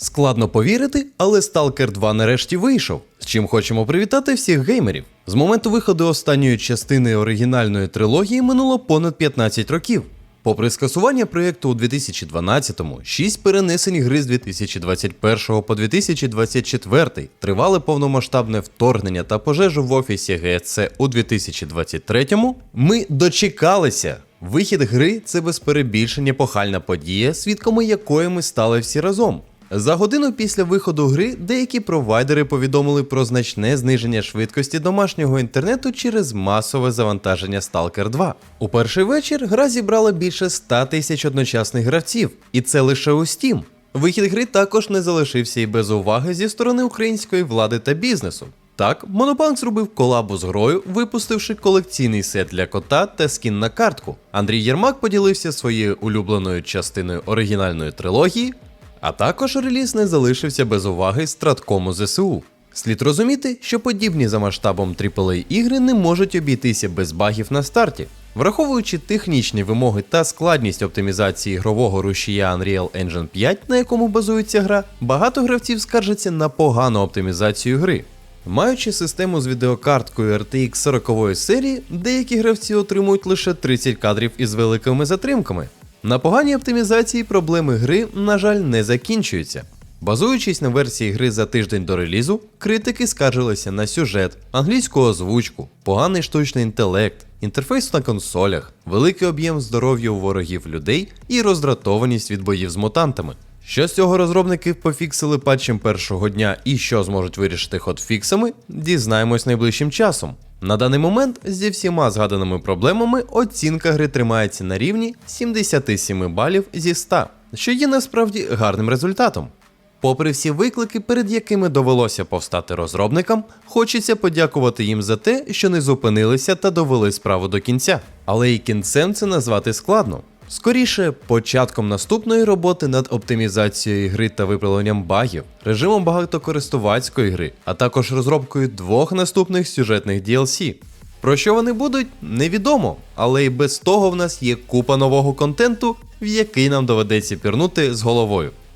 Складно повірити, але Stalker 2 нарешті вийшов. З чим хочемо привітати всіх геймерів. З моменту виходу останньої частини оригінальної трилогії минуло понад 15 років. Попри скасування проєкту у 2012-му, шість перенесень гри з 2021 по 2024 тривале повномасштабне вторгнення та пожежу в офісі ГЕЦ у 2023-му, ми дочекалися. Вихід гри це без перебільшення похальна подія, свідками якої ми стали всі разом. За годину після виходу гри деякі провайдери повідомили про значне зниження швидкості домашнього інтернету через масове завантаження Stalker 2. У перший вечір гра зібрала більше 100 тисяч одночасних гравців, і це лише у Steam. Вихід гри також не залишився і без уваги зі сторони української влади та бізнесу. Так, Монобанк зробив колабу з грою, випустивши колекційний сет для кота та скін на картку. Андрій Єрмак поділився своєю улюбленою частиною оригінальної трилогії, а також реліз не залишився без уваги страткому ЗСУ. Слід розуміти, що подібні за масштабом AAA ігри не можуть обійтися без багів на старті. Враховуючи технічні вимоги та складність оптимізації ігрового рушія Unreal Engine 5, на якому базується гра, багато гравців скаржаться на погану оптимізацію гри. Маючи систему з відеокарткою RTX 40 серії, деякі гравці отримують лише 30 кадрів із великими затримками. На поганій оптимізації проблеми гри, на жаль, не закінчуються. Базуючись на версії гри за тиждень до релізу, критики скаржилися на сюжет, англійську озвучку, поганий штучний інтелект, інтерфейс на консолях, великий об'єм здоров'я у ворогів людей і роздратованість від боїв з мутантами. Що з цього розробники пофіксили патчем першого дня і що зможуть вирішити хотфіксами, дізнаємось найближчим часом. На даний момент зі всіма згаданими проблемами оцінка гри тримається на рівні 77 балів зі 100, що є насправді гарним результатом. Попри всі виклики, перед якими довелося повстати розробникам, хочеться подякувати їм за те, що не зупинилися та довели справу до кінця. Але і кінцем це назвати складно. Скоріше, початком наступної роботи над оптимізацією гри та виправленням багів, режимом багатокористувацької гри, а також розробкою двох наступних сюжетних DLC. Про що вони будуть, невідомо, але і без того в нас є купа нового контенту, в який нам доведеться пірнути з головою.